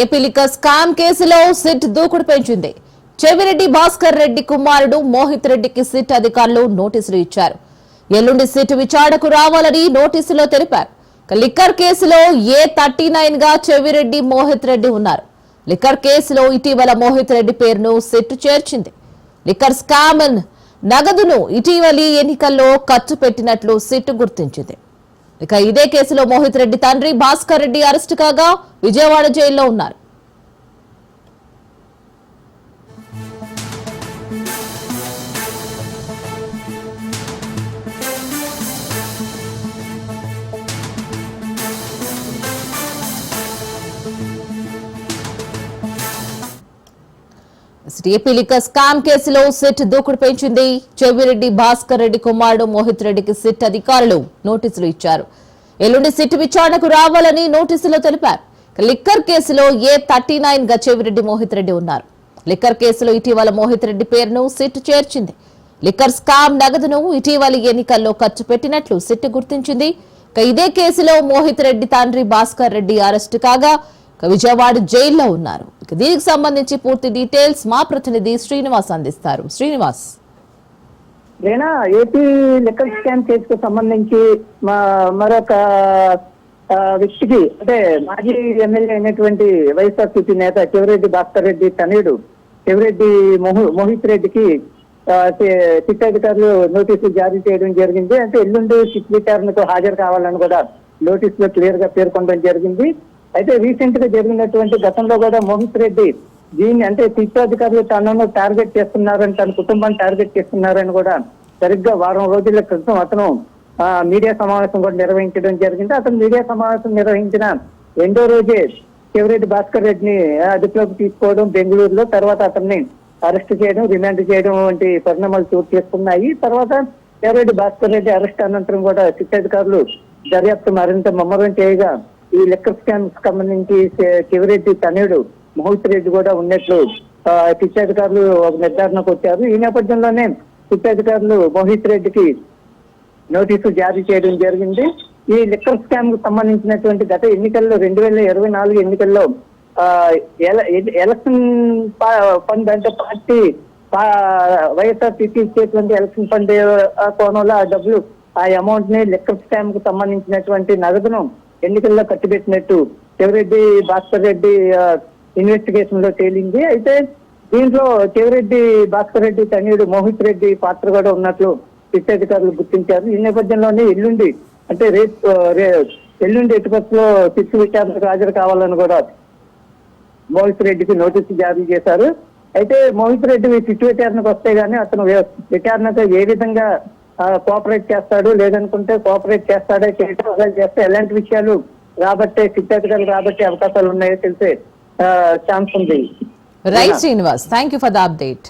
AP liquor scam కేసులో SIT దూకుడు పెంచింది. చెవిరెడ్డి భాస్కర్ రెడ్డి కుమారుడు మోహిత్ రెడ్డికి సిట్ అధికారులు నోటీసులు ఇచ్చారు. ఎల్లుండి సిట్ విచారణకు రావాలని నోటీసులో తెలిపారు. లిక్కర్ కేసులో ఏ థర్టీ నైన్గా చెవిరెడ్డి మోహిత్ రెడ్డి ఉన్నారు. లిక్కర్ కేసులో ఇటీవల మోహిత్ రెడ్డి పేరును సిట్ చేర్చింది. లిక్కర్ స్కామ్ నగదును ఇటీవలి ఎన్నికల్లో ఖర్చు పెట్టినట్లు సిట్ గుర్తించింది. ఇక ఇదే కేసులో మోహిత్ రెడ్డి తండ్రి భాస్కర్ రెడ్డి అరెస్టు కాగా విజయవాడ జైల్లో ఉన్నారు. ఏపీ లిక్కర్ స్కామ్ కేసులో సిట్ దూకుడు పెంచింది. చెవిరెడ్డి భాస్కర్ రెడ్డి కుమారుడు మోహిత్ రెడ్డికి సిట్ అధికారులు నోటీసులు ఇచ్చారు. ఎల్లుండి సిట్ విచారణకు రావాలని నోటీసులో తెలిపారు. లిక్కర్ కేసులో ఏ థర్టీ నైన్గా చెవిరెడ్డి మోహిత్ రెడ్డి ఉన్నారు. లిక్కర్ కేసులో ఇటీవల మోహిత్ రెడ్డి పేరును సిట్ చేర్చింది. లిక్కర్ స్కామ్ నగదును ఇటీవలి ఎన్నికల్లో ఖర్చు పెట్టినట్లు సిట్ గుర్తించింది. ఇదే కేసులో మోహిత్ రెడ్డి తండ్రి భాస్కర్ రెడ్డి అరెస్టు కాగా విజయవాడ జైల్లో ఉన్నారు. ఇక దీనికి సంబంధించి పూర్తి డీటెయిల్స్ మా ప్రతినిధి శ్రీనివాస్ అందిస్తారు. శ్రీనివాస్. రేనా ఏపీ లెక్కర్ స్కామ్ కేసుకు సంబంధించి మా మరొక ఆ, వ్యక్తికి అంటే మాజీ ఎమ్మెల్యే అయినటువంటి వైఎస్ఆర్సీపీ నేత చెవిరెడ్డి భాస్కర్ రెడ్డి తనయుడు చెవిరెడ్డి మోహిత్ రెడ్డికి సిట్ అధికారులు నోటీసులు జారీ చేయడం జరిగింది. అంటే ఎల్లుండి సిట్ విచారణకు హాజరు కావాలని కూడా నోటీసులో క్లియర్గా పేర్కొనడం జరిగింది. అయితే రీసెంట్గా జరిగినటువంటి గతంలో కూడా మోహిత్ రెడ్డి దీన్ని అంటే శిక్షాధికారులు తనను టార్గెట్ చేస్తున్నారని తన కుటుంబాన్ని టార్గెట్ చేస్తున్నారని కూడా సరిగ్గా వారం రోజుల క్రితం అతను ఆ, మీడియా సమావేశం కూడా నిర్వహించడం జరిగింది. అతను మీడియా సమావేశం నిర్వహించిన రెండో రోజే శివరెడ్డి భాస్కర్ రెడ్డిని అదుపులోకి తీసుకోవడం బెంగళూరులో తర్వాత అతన్ని అరెస్ట్ చేయడం రిమాండ్ చేయడం వంటి పరిణామాలు చోటు చేసుకున్నాయి. తర్వాత శివరెడ్డి భాస్కర్ రెడ్డి అరెస్ట్ అనంతరం కూడా శిక్షాధికారులు దర్యాప్తు మరింత ముమ్మరం చేయగా ఈ లెక్కర్ స్కామ్ సంబంధించి శివరెడ్డి తనయుడు మహూర్తి రెడ్డి కూడా ఉన్నట్లు ఆ, అధికారులు ఒక నిర్ధారణకు వచ్చారు. ఈ నేపథ్యంలోనే సిట్ మోహిత్ రెడ్డికి నోటీసులు జారీ చేయడం జరిగింది. ఈ లిక్కర్ స్కామ్కు సంబంధించినటువంటి గత ఎన్నికల్లో రెండు వేల ఇరవై నాలుగు ఎన్నికల్లో ఆ, ఎల- ఎలక్షన్ ఫండ్ అంటే పార్టీ వైఎస్ఆర్ సిపి ఇచ్చేటువంటి ఎలక్షన్ ఫండ్ కోణంలో ఆ డబ్బులు ఆ అమౌంట్ని లిక్కర్ స్కామ్కు సంబంధించినటువంటి నగదును ఎన్నికల్లో కట్టిపెట్టినట్టు చెవిరెడ్డి భాస్కర్ రెడ్డి ఇన్వెస్టిగేషన్లో తేలింది. అయితే దీంట్లో చెవిరెడ్డి భాస్కర్ రెడ్డి తనయుడు మోహిత్ రెడ్డి పాత్ర కూడా ఉన్నట్లు శిక్షాధికారులు గుర్తించారు. ఈ నేపథ్యంలోనే ఎల్లుండి అంటే రేపు రే- ఎల్లుండి ఎటుపట్లో శిక్ష విచారణకు హాజరు కావాలని కూడా మోహిత్ రెడ్డికి నోటీసు జారీ చేశారు. అయితే మోహిత్ రెడ్డి శిక్ష విచారణకు వస్తే గానీ అతను విచారణతో విచారణకు ఏ విధంగా కోఆపరేట్ చేస్తాడు లేదనుకుంటే కోఆపరేట్ చేస్తాడే చేయటం చేస్తే ఎలాంటి విషయాలు రాబట్టే సిట్ రాబట్టే అవకాశాలు ఉన్నాయో తెలిసే ఛాన్స్ ఉంది. Right Srinivas thank you for the update